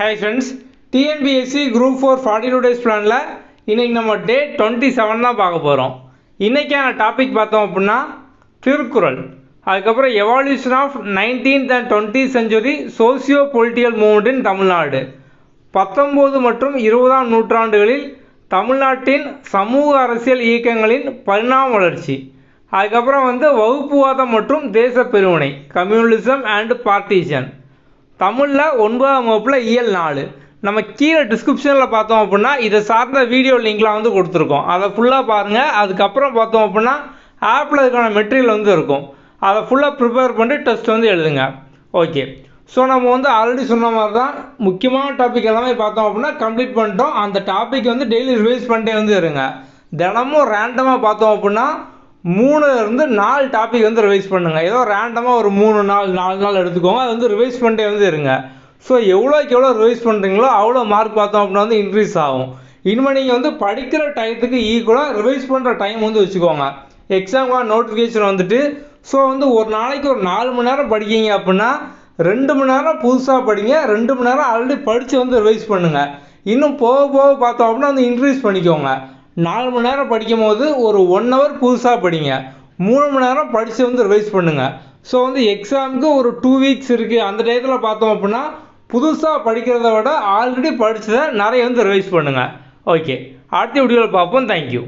Hi friends TNPSC group four forty two days பிளானில் இன்றைக்கி நம்ம டே டுவெண்ட்டி செவன் தான் பார்க்க போகிறோம் இன்றைக்கான டாபிக் பார்த்தோம் அப்படின்னா திருக்குறள். அதுக்கப்புறம் evolution of nineteenth and twentieth century socio political movement in Tamil Nadu. பத்தொம்போது மற்றும் இருபதாம் நூற்றாண்டுகளில் தமிழ்நாட்டின் சமூக அரசியல் இயக்கங்களின் பரிணாம வளர்ச்சி. அதுக்கப்புறம் வந்து வகுப்புவாதம் மற்றும் தேச பெருமுனை கம்யூனிசம் அண்ட் பார்ட்டிஷன் தமிழில் ஒன்பதாம் வகுப்பில் இயல் நாலு. நம்ம கீழே டிஸ்கிரிப்ஷனில் பார்த்தோம் அப்படின்னா இதை சார்ந்த வீடியோ லிங்க்லாம் வந்து கொடுத்துருக்கோம். அதை ஃபுல்லாக பாருங்கள் அதுக்கப்புறம் பார்த்தோம் அப்படின்னா ஆப்பில் இதுக்கான மெட்டீரியல் வந்து இருக்கும். அதை ஃபுல்லாக ப்ரிப்பேர் பண்ணி டெஸ்ட் வந்து எழுதுங்க. ஓகே ஸோ நம்ம வந்து ஆல்ரெடி சொன்ன மாதிரி தான் முக்கியமான டாபிக் எல்லாமே பார்த்தோம் அப்படின்னா கம்ப்ளீட் பண்ணிட்டோம். அந்த டாபிக் வந்து டெய்லி ரிவைஸ் பண்ணிட்டே வந்து இருங்க. தினமும் ரேண்டமாக பார்த்தோம் அப்படின்னா மூணு இருந்து நாலு டாபிக் வந்து ரிவைஸ் பண்ணுங்கள் ஏதோ ரேண்டமாக ஒரு மூணு நாள் நாலு நாள் எடுத்துக்கோங்க. அது வந்து ரிவைஸ் பண்ணிட்டே வந்து இருங்க. ஸோ எவ்வளோக்கு எவ்வளோ ரிவைஸ் பண்ணுறீங்களோ அவ்வளோ மார்க் பார்த்தோம் அப்படின்னா வந்து இன்க்ரீஸ் ஆகும். இனிமேல் நீங்கள் வந்து படிக்கிற டயத்துக்கு ஈக்குவலாக ரிவைஸ் பண்ணுற டைம் வந்து வச்சுக்கோங்க. எக்ஸாம்க்கான நோட்டிஃபிகேஷன் வந்துட்டு ஸோ வந்து ஒரு நாளைக்கு ஒரு நாலு மணி நேரம் படிக்கீங்க அப்படின்னா ரெண்டு மணி நேரம் புதுசாக படிங்க ரெண்டு மணி நேரம் ஆல்ரெடி படித்து வந்து ரிவைஸ் பண்ணுங்கள் இன்னும் போக போக பார்த்தோம் அப்படின்னா வந்து இன்க்ரீஸ் பண்ணிக்கோங்க. நாலு மணி நேரம் படிக்கும் போது ஒரு ஒன் ஹவர் புதுசாக படிங்க. மூணு மணி நேரம் படித்து வந்து ரிவைஸ் பண்ணுங்கள் ஸோ வந்து எக்ஸாமுக்கு ஒரு டூ வீக்ஸ் இருக்குது அந்த டயத்தில் பார்த்தோம் அப்படின்னா புதுசாக படிக்கிறத விட ஆல்ரெடி படித்ததை நிறைய வந்து ரிவைஸ் பண்ணுங்கள் ஓகே அடுத்த வீடியோவில் பார்ப்போம். தேங்க்யூ